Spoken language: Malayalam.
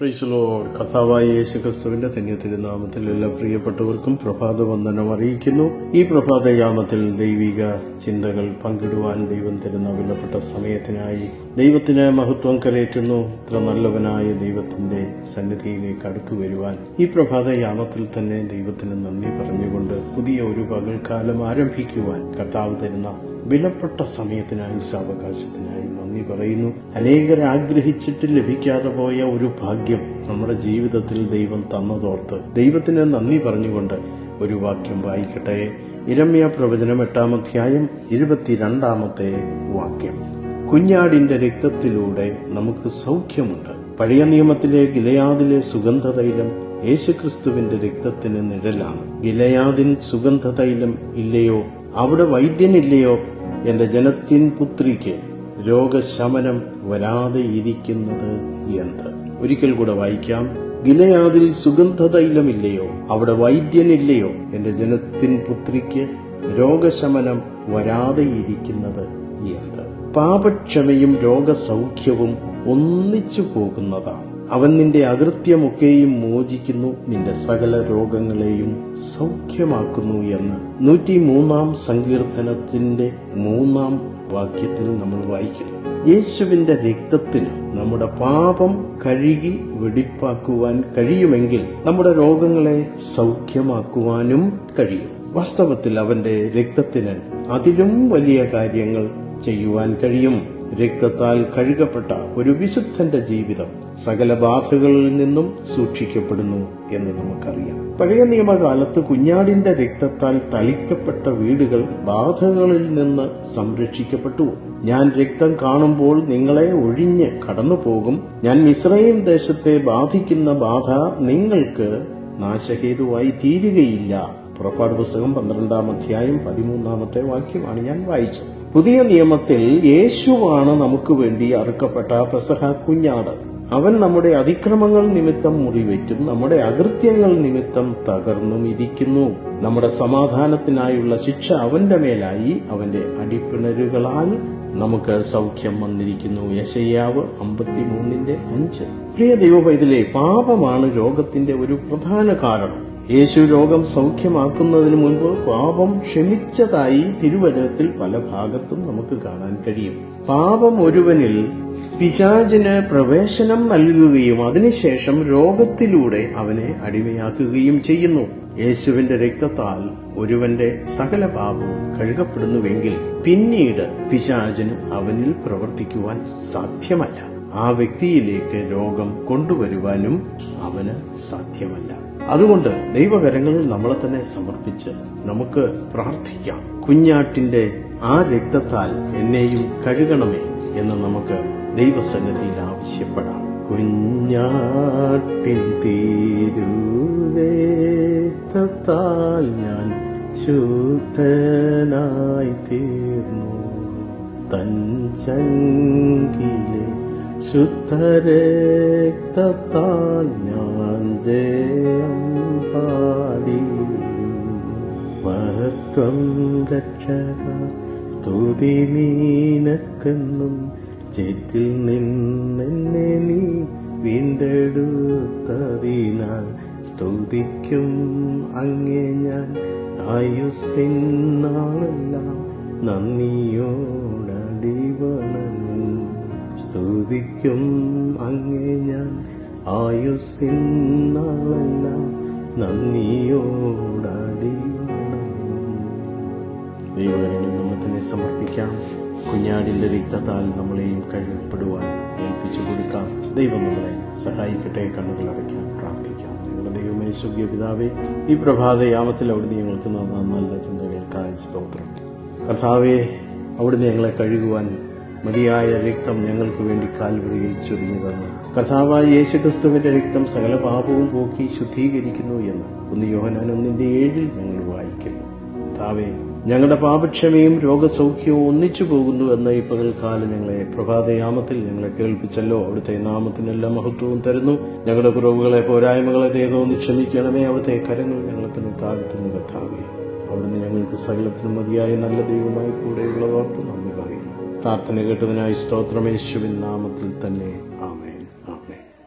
പ്രൈസലോ കഥാവായ യേശു ക്രിസ്തുവിന്റെ ധന്യത്തിരുനാമത്തിൽ എല്ലാ പ്രിയപ്പെട്ടവർക്കും പ്രഭാത വന്ദനം അറിയിക്കുന്നു. ഈ പ്രഭാതയാമത്തിൽ ദൈവിക ചിന്തകൾ പങ്കിടുവാൻ ദൈവം തരുന്ന വിലപ്പെട്ട സമയത്തിനായി ദൈവത്തിന് മഹത്വം കരയേറ്റുന്നു. ഇത്ര നല്ലവനായ ദൈവത്തിന്റെ സന്നിധിയിലേക്ക് അടുത്തു വരുവാൻ ഈ പ്രഭാതയാമത്തിൽ തന്നെ ദൈവത്തിന് നന്ദി പറഞ്ഞുകൊണ്ട് പുതിയ ഒരു പകൽക്കാലം ആരംഭിക്കുവാൻ കർത്താവ് തരുന്ന വിലപ്പെട്ട സമയത്തിനായി സാവകാശത്തിനായി നന്ദി പറയുന്നു അനേകർ ആഗ്രഹിച്ചിട്ട് ലഭിക്കാതെ പോയ ഒരു ഭാഗ്യം നമ്മുടെ ജീവിതത്തിൽ ദൈവം തന്നതോർത്ത്. ദൈവത്തിന് നന്ദി പറഞ്ഞുകൊണ്ട് ഒരു വാക്യം വായിക്കട്ടെ. ഇരമ്യ പ്രവചനം എട്ടാം അധ്യായം ഇരുപത്തിരണ്ടാമത്തെ വാക്യം. കുഞ്ഞാടിന്റെ രക്തത്തിലൂടെ നമുക്ക് സൗഖ്യമുണ്ട്. പഴയ നിയമത്തിലെ ഗിലയാദിലെ സുഗന്ധതൈലം യേശുക്രിസ്തുവിന്റെ രക്തത്തിന് നിഴലാണ്. ഗിലയാദിൻ സുഗന്ധതൈലം ഇല്ലയോ? അവിടെ വൈദ്യനില്ലയോ എന്റെ ജനത്തിൻ പുത്രിക്ക് രോഗശമനം വരാതെ ഇരിക്കുന്നത് എന്ത്? ഒരിക്കൽ കൂടെ വായിക്കാം. ഗിലയാദിൽ സുഗന്ധതൈലമില്ലയോ? അവിടെ വൈദ്യനില്ലയോ? എന്റെ ജനത്തിൻ പുത്രിക്ക് രോഗശമനം വരാതെ ഇരിക്കുന്നത് എന്ത്? പാപക്ഷമയും രോഗസൗഖ്യവും ഒന്നിച്ചു പോകുന്നതാണ്. അവൻ നിന്റെ അകൃത്യമൊക്കെയും മോചിക്കുന്നു. നിന്റെ സകല രോഗങ്ങളെയും സൗഖ്യമാക്കുന്നു എന്ന് നൂറ്റി മൂന്നാം സങ്കീർത്തനത്തിന്റെ മൂന്നാം വാക്യത്തിൽ നമ്മൾ വായിക്കുന്നു. യേശുവിന്റെ രക്തത്തിൽ നമ്മുടെ പാപം കഴുകി വെടിപ്പാക്കുവാൻ കഴിയുമെങ്കിൽ നമ്മുടെ രോഗങ്ങളെ സൗഖ്യമാക്കുവാനും കഴിയും. വാസ്തവത്തിൽ അവന്റെ രക്തത്തിന് അതിലും വലിയ കാര്യങ്ങൾ ചെയ്യുവാൻ കഴിയും. രക്തത്താൽ കഴുകപ്പെട്ട ഒരു വിശുദ്ധന്റെ ജീവിതം സകല ബാധകളിൽ നിന്നും സൂക്ഷിക്കപ്പെടുന്നു എന്ന് നമുക്കറിയാം. പഴയ നിയമകാലത്ത് കുഞ്ഞാടിന്റെ രക്തത്താൽ തളിക്കപ്പെട്ട വീടുകൾ ബാധകളിൽ നിന്ന് സംരക്ഷിക്കപ്പെട്ടു. ഞാൻ രക്തം കാണുമ്പോൾ നിങ്ങളെ ഒഴിഞ്ഞ് കടന്നുപോകും. ഞാൻ മിശ്രയും ദേശത്തെ ബാധിക്കുന്ന ബാധ നിങ്ങൾക്ക് നാശഹേതുവായി തീരുകയില്ല. പുറപ്പാട് പുസ്തകം പന്ത്രണ്ടാം അധ്യായം പതിമൂന്നാമത്തെ വാക്യമാണ് ഞാൻ വായിച്ചത്. പുതിയ നിയമത്തിൽ യേശുവാണ് നമുക്ക് വേണ്ടി അറുക്കപ്പെട്ട പെസഹ കുഞ്ഞാട്. അവൻ നമ്മുടെ അതിക്രമങ്ങൾ നിമിത്തം മുറിവേറ്റും നമ്മുടെ അകൃത്യങ്ങൾ നിമിത്തം തകർന്നും ഇരിക്കുന്നു. നമ്മുടെ സമാധാനത്തിനായുള്ള ശിക്ഷ അവന്റെ മേലായി അവന്റെ അടിപ്പിണരുകളാൽ നമുക്ക് സൗഖ്യം വന്നിരിക്കുന്നു. യശയ്യാവ് അമ്പത്തിമൂന്നിന്റെ അഞ്ച്. പ്രിയ ദൈവവൈതിലെ പാപമാണ് രോഗത്തിന്റെ ഒരു പ്രധാന കാരണം. യേശു രോഗം സൗഖ്യമാക്കുന്നതിന് മുൻപ് പാപം ക്ഷമിച്ചതായി തിരുവചനത്തിൽ പല ഭാഗത്തും നമുക്ക് കാണാൻ കഴിയും. പാപം ഒരുവനിൽ പിശാചിന് പ്രവേശനം നൽകുകയും അതിനുശേഷം രോഗത്തിലൂടെ അവനെ അടിമയാക്കുകയും ചെയ്യുന്നു. യേശുവിന്റെ രക്തത്താൽ ഒരുവന്റെ സകല പാപവും കഴുകപ്പെടുന്നുവെങ്കിൽ പിന്നീട് പിശാചിന് അവനിൽ പ്രവർത്തിക്കുവാൻ സാധ്യമല്ല. ആ വ്യക്തിയിലേക്ക് രോഗം കൊണ്ടുവരുവാനും അവന് സാധ്യമല്ല. അതുകൊണ്ട് ദൈവകരങ്ങളിൽ നമ്മളെ തന്നെ സമർപ്പിച്ച് നമുക്ക് പ്രാർത്ഥിക്കാം. കുഞ്ഞാട്ടിന്റെ ആ രക്തത്താൽ എന്നെയും കഴുകണമേ എന്ന് നമുക്ക് ദൈവസന്നിധിയിൽ ആവശ്യപ്പെടാം. കുഞ്ഞാട്ടിൻ തീരുത്താൽ ഞാൻ ശുദ്ധനായി തീർന്നു. തൻ ചങ്കിലെ ശുദ്ധരക്തത്താൽ ഞാൻ ജയം പാടി. മഹത്വം രക്ഷക സ്തുതി നീനക്കെന്നും ചേറ്റിൽ നിന്നെന്നെ നീ വീണ്ടെടുത്തതിനാൽ സ്തുതിക്കും അങ്ങേ ഞാൻ ആയുസിനാളെല്ലാം നന്ദിയോടടിവണങ്ങും സ്തുതിക്കും അങ്ങേ ഞാൻ. ദൈവകരങ്ങളിൽ നമ്മൾ തന്നെ സമർപ്പിക്കാം. കുഞ്ഞാടിന്റെ രക്തത്താൽ നമ്മളെയും കഴുകപ്പെടുവാൻ ഏൽപ്പിച്ചു കൊടുക്കാം. ദൈവം നമ്മളെ സഹായിക്കട്ടെ കണ്ണുകൾ അടയ്ക്കാൻ പ്രാർത്ഥിക്കാം. നിങ്ങളുടെ ദൈവമേ സുഖ്യ പിതാവേ ഈ പ്രഭാതയാമത്തിൽ അവിടുന്ന് ഞങ്ങൾക്ക് തന്ന നല്ല ചിന്തകൾക്കായി സ്തോത്രം. കർത്താവെ അവിടുന്ന് ഞങ്ങളെ കഴുകുവാൻ മതിയായ രക്തം ഞങ്ങൾക്ക് വേണ്ടി കാൽവരിയിൽ ചൊരിഞ്ഞു തന്നു കഥാവായ യേശുക്രിസ്തുവിന്റെ രക്തം സകല പാപവും പോക്കി ശുദ്ധീകരിക്കുന്നു എന്ന് ഒന്ന് യോഹനാൻ ഒന്നിന്റെ ഏഴിൽ ഞങ്ങൾ വായിക്കുന്നു. താവേ ഞങ്ങളുടെ പാപക്ഷമയും രോഗസൗഖ്യവും ഒന്നിച്ചു പോകുന്നു എന്ന ഈ പകൽക്കാലം ഞങ്ങളെ പ്രഭാതയാമത്തിൽ ഞങ്ങളെ കേൾപ്പിച്ചല്ലോ. അവിടുത്തെ നാമത്തിനെല്ലാം മഹത്വവും തരുന്നു. ഞങ്ങളുടെ കുറവുകളെ പോരായ്മകളെ തേതോന്ന് ക്ഷമിക്കണമേ. അവിടുത്തെ കരങ്ങൾ ഞങ്ങളെ തന്നെ താഴ്ത്തുന്നു കഥാവേ അവിടുന്ന് ഞങ്ങൾക്ക് സകലത്തിനും മതിയായ നല്ല ദൈവമായി കൂടെയുള്ളവർക്ക് നന്ദി പറയുന്നു. പ്രാർത്ഥന കേട്ടതിനായി സ്തോത്രമേശുവിൻ നാമത്തിൽ തന്നെ.